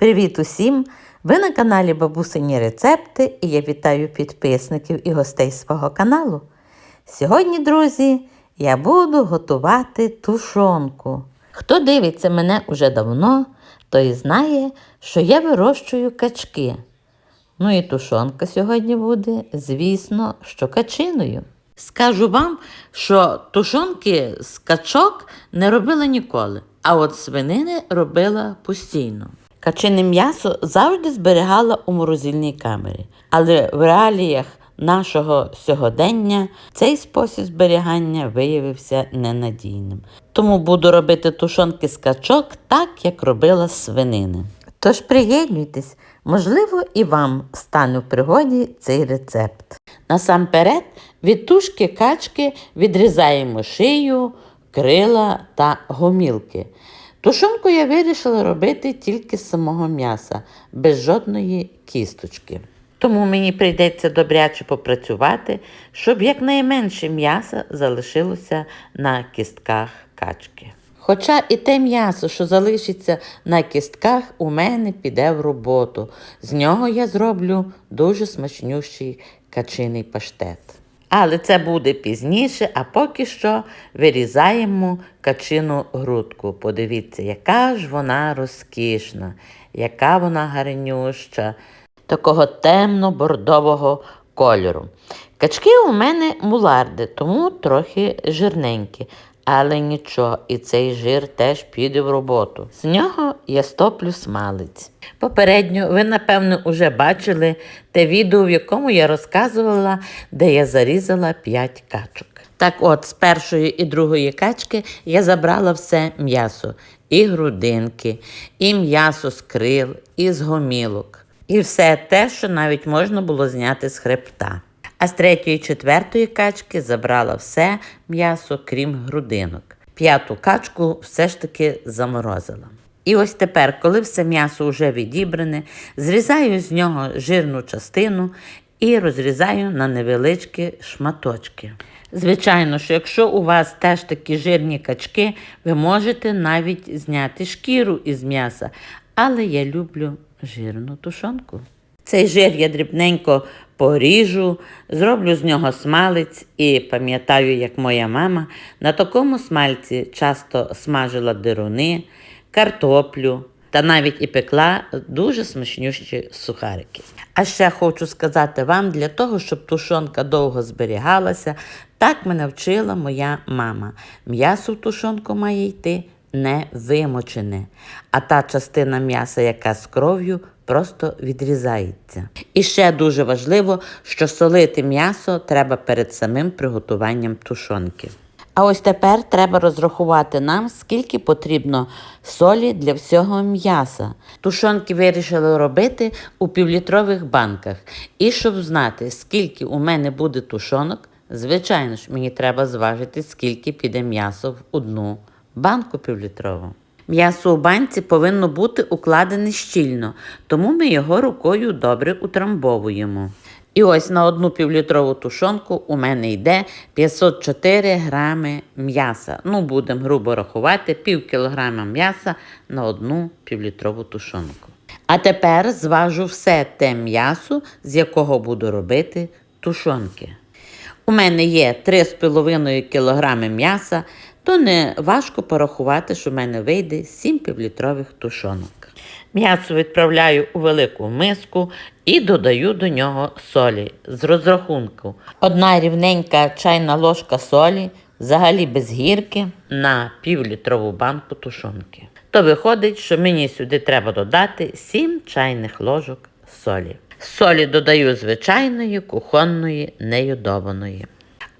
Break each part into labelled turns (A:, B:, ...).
A: Привіт усім! Ви на каналі Бабусині Рецепти і я вітаю підписників і гостей свого каналу. Сьогодні, друзі, я буду готувати тушонку. Хто дивиться мене уже давно, той знає, що я вирощую качки. Ну і тушонка сьогодні буде, звісно, що качиною. Скажу вам, що тушонки з качок не робила ніколи, а от свинини робила постійно. Качине м'ясо завжди зберігала у морозильній камері, але в реаліях нашого сьогодення цей спосіб зберігання виявився ненадійним. Тому буду робити тушонки з качок так, як робила свинини. Тож приєднуйтесь, можливо, і вам стане в пригоді цей рецепт. Насамперед від тушки качки відрізаємо шию, крила та гомілки. Тушонку я вирішила робити тільки з самого м'яса, без жодної кісточки. Тому мені прийдеться добряче попрацювати, щоб якнайменше м'яса залишилося на кістках качки. Хоча і те м'ясо, що залишиться на кістках, у мене піде в роботу. З нього я зроблю дуже смачнющий качиний паштет. Але це буде пізніше, а поки що вирізаємо качину грудку. Подивіться, яка ж вона розкішна, яка вона гарнюща, такого темно-бордового кольору. Качки у мене муларди, тому трохи жирненькі. Але нічого, і цей жир теж піде в роботу. З нього я стоплю смалець. Попередньо ви, напевно, вже бачили те відео, в якому я розказувала, де я зарізала 5 качок. Так от, з першої і другої качки я забрала все м'ясо, і грудинки, і м'ясо з крил, і з гомілок. І все те, що навіть можна було зняти з хребта. А з третьої четвертої качки забрала все м'ясо, крім грудинок. П'яту качку все ж таки заморозила. І ось тепер, коли все м'ясо вже відібране, зрізаю з нього жирну частину і розрізаю на невеличкі шматочки. Звичайно, що якщо у вас теж такі жирні качки, ви можете навіть зняти шкіру із м'яса, але я люблю жирну тушонку. Цей жир я дрібненько поріжу, зроблю з нього смалець і пам'ятаю, як моя мама на такому смальці часто смажила дируни, картоплю та навіть і пекла дуже смачнющі сухарики. А ще хочу сказати вам, для того, щоб тушонка довго зберігалася, так мене вчила моя мама. М'ясо в тушонку має йти не вимочене, а та частина м'яса, яка з кров'ю, просто відрізається. І ще дуже важливо, що солити м'ясо треба перед самим приготуванням тушонки. А ось тепер треба розрахувати нам, скільки потрібно солі для всього м'яса. Тушонки вирішили робити у півлітрових банках. І щоб знати, скільки у мене буде тушонок, звичайно ж, мені треба зважити, скільки піде м'ясо в одну банку півлітрову. М'ясо у банці повинно бути укладене щільно, тому ми його рукою добре утрамбовуємо. І ось на одну півлітрову тушонку у мене йде 504 грами м'яса. Ну, будемо грубо рахувати, пів кілограма м'яса на одну півлітрову тушонку. А тепер зважу все те м'ясо, з якого буду робити тушонки. У мене є 3,5 кг м'яса, то не важко порахувати, що в мене вийде 7 півлітрових тушонок. М'ясо відправляю у велику миску і додаю до нього солі з розрахунку. Одна рівненька чайна ложка солі, взагалі без гірки, на півлітрову банку тушонки. То виходить, що мені сюди треба додати 7 чайних ложок солі. Солі додаю звичайної, кухонної, неюдованої.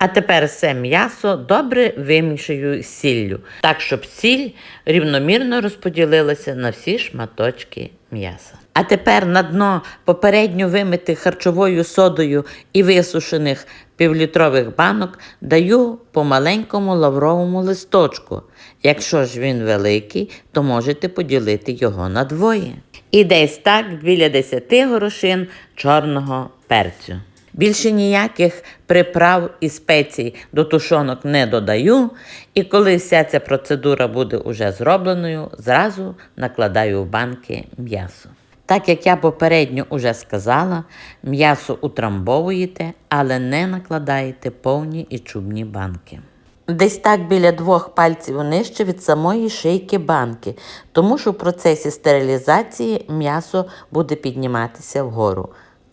A: А тепер все м'ясо добре вимішую з сіллю, так щоб сіль рівномірно розподілилася на всі шматочки м'яса. А тепер на дно попередньо вимитих харчовою содою і висушених півлітрових банок даю по маленькому лавровому листочку. Якщо ж він великий, то можете поділити його на двоє. І десь так біля 10 горошин чорного перцю. Більше ніяких приправ і спецій до тушонок не додаю. І коли вся ця процедура буде уже зробленою, зразу накладаю в банки м'ясо. Так як я попередньо уже сказала, м'ясо утрамбовуєте, але не накладаєте повні і чубні банки. Десь так біля двох пальців нижче від самої шийки банки, тому що в процесі стерилізації м'ясо буде підніматися вгору,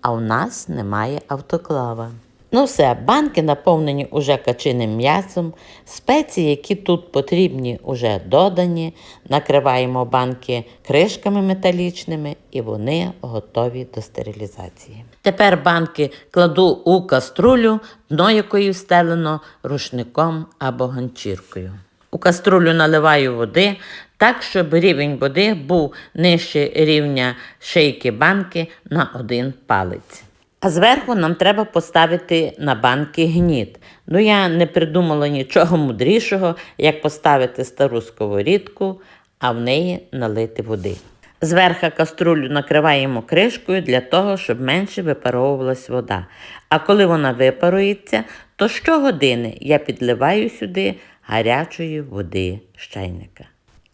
A: а у нас немає автоклава. Ну все, банки наповнені уже качиним м'ясом, спеції, які тут потрібні, уже додані. Накриваємо банки кришками металічними і вони готові до стерилізації. Тепер банки кладу у каструлю, дно якої встелено рушником або ганчіркою. У каструлю наливаю води так, щоб рівень води був нижче рівня шийки банки на один палець. А зверху нам треба поставити на банки гніт. Ну я не придумала нічого мудрішого, як поставити стару сковорідку, а в неї налити води. Зверху каструлю накриваємо кришкою для того, щоб менше випаровувалась вода. А коли вона випарується, то щогодини я підливаю сюди гарячої води з чайника.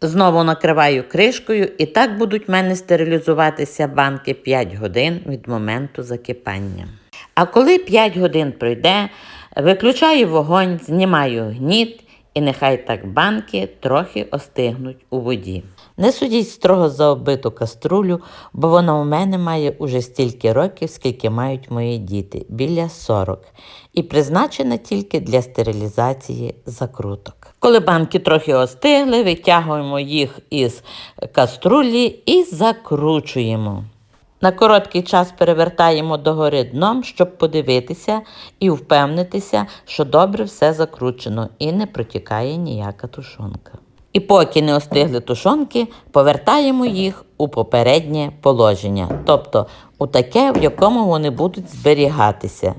A: Знову накриваю кришкою, і так будуть в мене стерилізуватися банки 5 годин від моменту закипання. А коли 5 годин пройде, виключаю вогонь, знімаю гніт, і нехай так банки трохи остигнуть у воді. Не судіть строго за оббиту каструлю, бо вона у мене має уже стільки років, скільки мають мої діти, біля 40, і призначена тільки для стерилізації закруток. Коли банки трохи остигли, витягуємо їх із каструлі і закручуємо. На короткий час перевертаємо догори дном, щоб подивитися і впевнитися, що добре все закручено і не протікає ніяка тушонка. І поки не остигли тушонки, повертаємо їх у попереднє положення, тобто у таке, в якому вони будуть зберігатися.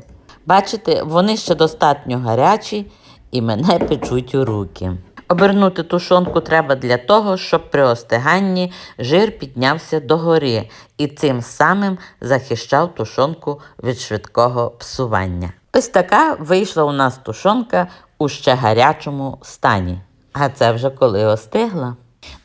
A: Бачите, вони ще достатньо гарячі і мене печуть у руки. Обернути тушонку треба для того, щоб при остиганні жир піднявся догори і цим самим захищав тушонку від швидкого псування. Ось така вийшла у нас тушонка у ще гарячому стані. А це вже коли остигла.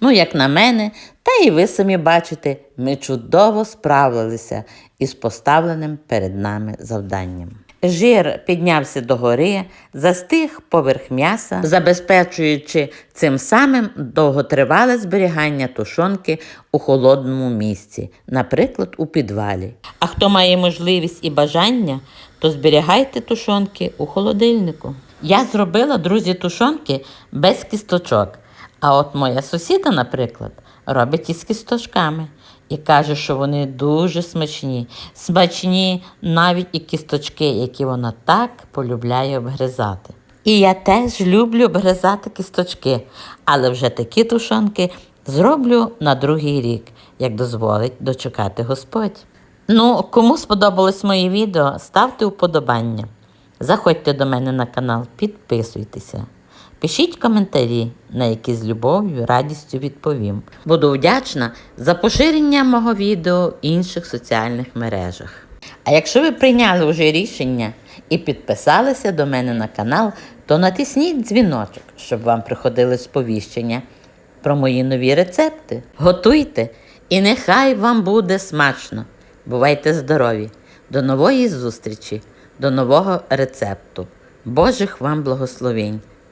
A: Ну, як на мене, та і ви самі бачите, ми чудово справилися із поставленим перед нами завданням. Жир піднявся догори, застиг поверх м'яса, забезпечуючи цим самим довготривале зберігання тушонки у холодному місці, наприклад, у підвалі. А хто має можливість і бажання, то зберігайте тушонки у холодильнику. Я зробила, друзі, тушонки без кісточок. А от моя сусіда, наприклад, робить із кісточками і каже, що вони дуже смачні. Смачні навіть і кісточки, які вона так полюбляє обгризати. І я теж люблю обгризати кісточки, але вже такі тушонки зроблю на другий рік, як дозволить дочекати Господь. Ну, кому сподобалось моє відео, ставте вподобання. Заходьте до мене на канал, підписуйтеся. Пишіть коментарі, на які з любов'ю, радістю відповім. Буду вдячна за поширення мого відео в інших соціальних мережах. А якщо ви прийняли вже рішення і підписалися до мене на канал, то натисніть дзвіночок, щоб вам приходили сповіщення про мої нові рецепти. Готуйте і нехай вам буде смачно. Бувайте здорові! До нової зустрічі, до нового рецепту. Божих вам благословень